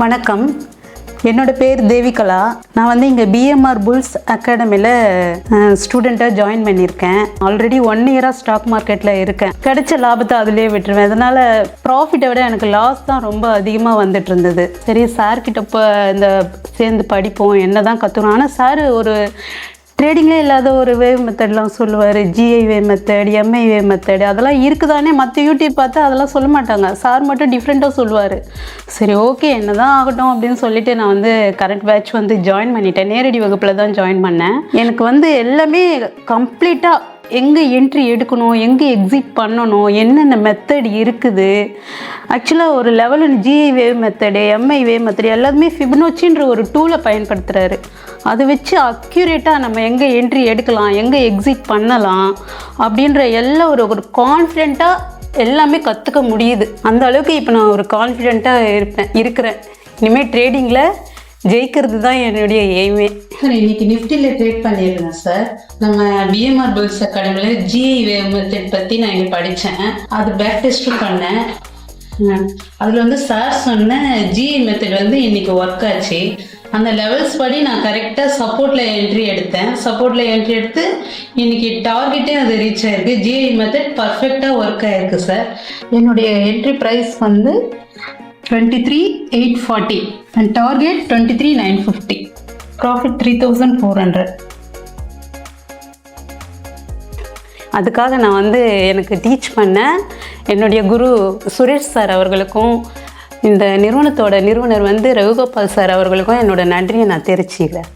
வணக்கம். என்னோட பேர் தேவிகலா. நான் வந்து இங்கே பிஎம்ஆர் புல்ஸ் அகாடமியில் ஸ்டூடெண்ட்டாக ஜாயின் பண்ணியிருக்கேன். ஆல்ரெடி ஒன் இயராக ஸ்டாக் மார்க்கெட்டில் இருக்கேன். கிடைச்ச லாபத்தை அதிலே விட்டுருவேன். அதனால் ப்ராஃபிட்டை விட எனக்கு லாஸ் தான் ரொம்ப அதிகமாக வந்துட்டு இருந்தது சரி சார்கிட்ட இப்போ இந்த சேர்ந்து படிப்போம் என்ன தான் கற்றுக்கணும் ஆனால் சார் ஒரு ட்ரேடிங்லே இல்லாத ஒரு வேவ் மெத்தட்லாம் சொல்லுவார். GI wave method MI wave method அதெல்லாம் இருக்குதானே? மற்ற யூடியூப் பார்த்து அதெல்லாம் சொல்ல மாட்டாங்க. சார் மட்டும் டிஃப்ரெண்ட்டாக சொல்லுவார். சரி ஓகே என்ன தான் ஆகட்டும் அப்படின்னு சொல்லிட்டு நான் வந்து கரண்ட் பேட்ச் வந்து ஜாயின் பண்ணிட்டேன். நேரடி வகுப்பில் தான் ஜாயின் பண்ணேன். எனக்கு வந்து எல்லாமே கம்ப்ளீட்டாக எங்கே என்ட்ரி எடுக்கணும் எங்கே எக்ஸிட் பண்ணணும் என்னென்ன மெத்தட் இருக்குது? ஆக்சுவலாக ஒரு level GI wave method MI wave method எல்லாத்துமே ஃபிப்னோச்சின்ற ஒரு டூலை பயன்படுத்துகிறாரு அதை வச்சு அக்யூரேட்டாக நம்ம எங்கே என்ட்ரி எடுக்கலாம் எங்கே எக்ஸிட் பண்ணலாம் அப்படின்ற எல்லாம் ஒரு ஒரு கான்ஃபிடெண்ட்டாக எல்லாமே கற்றுக்க முடியுது. அந்த அளவுக்கு இப்போ நான் ஒரு கான்ஃபிடெண்ட்டாக இருப்பேன் இருக்கிறேன். இனிமேல் ட்ரேடிங்கில் ஜெயிக்கிறது தான் என்னுடைய எய்மே சார் இன்னைக்கு நிஃப்டியில் ட்ரேட் பண்ணியிருந்தேன் சார் நம்ம பிஎம்ஆர் பில்ஸ் அகாடமியில் ஜிஐ வேவ் மெத்தட் பற்றி நான் இங்கே படித்தேன் அது பேக் டெஸ்ட்டும் பண்ணேன். அதில் வந்து சார் சொன்ன ஜிஐ மெத்தட் வந்து இன்னைக்கு ஒர்க் ஆச்சு. அந்த லெவல்ஸ் படி நான் கரெக்டாக சப்போர்ட்டில் என்ட்ரி எடுத்தேன். சப்போர்ட்டில் என்ட்ரி எடுத்து இன்னைக்கு டார்கெட்டே அது ரீச் ஆயிருக்கு. ஜிஐ மெத்தட் பர்ஃபெக்டாக ஒர்க் ஆயிருக்கு சார் என்னுடைய என்ட்ரி ப்ரைஸ் வந்து twenty three eight forty and target twenty three nine fifty profit three thousand four hundred அதுக்காக நான் வந்து எனக்கு டீச் பண்ண என்னுடைய குரு சுரேஷ் சார் அவர்களுக்கும் இந்த நிறுவனத்தோட நிறுவனர் வந்து ரகுகோபால் சார் அவர்களுக்கும் என்னோட நன்றியை நான் தெரிவிச்சுக்கிறேன்.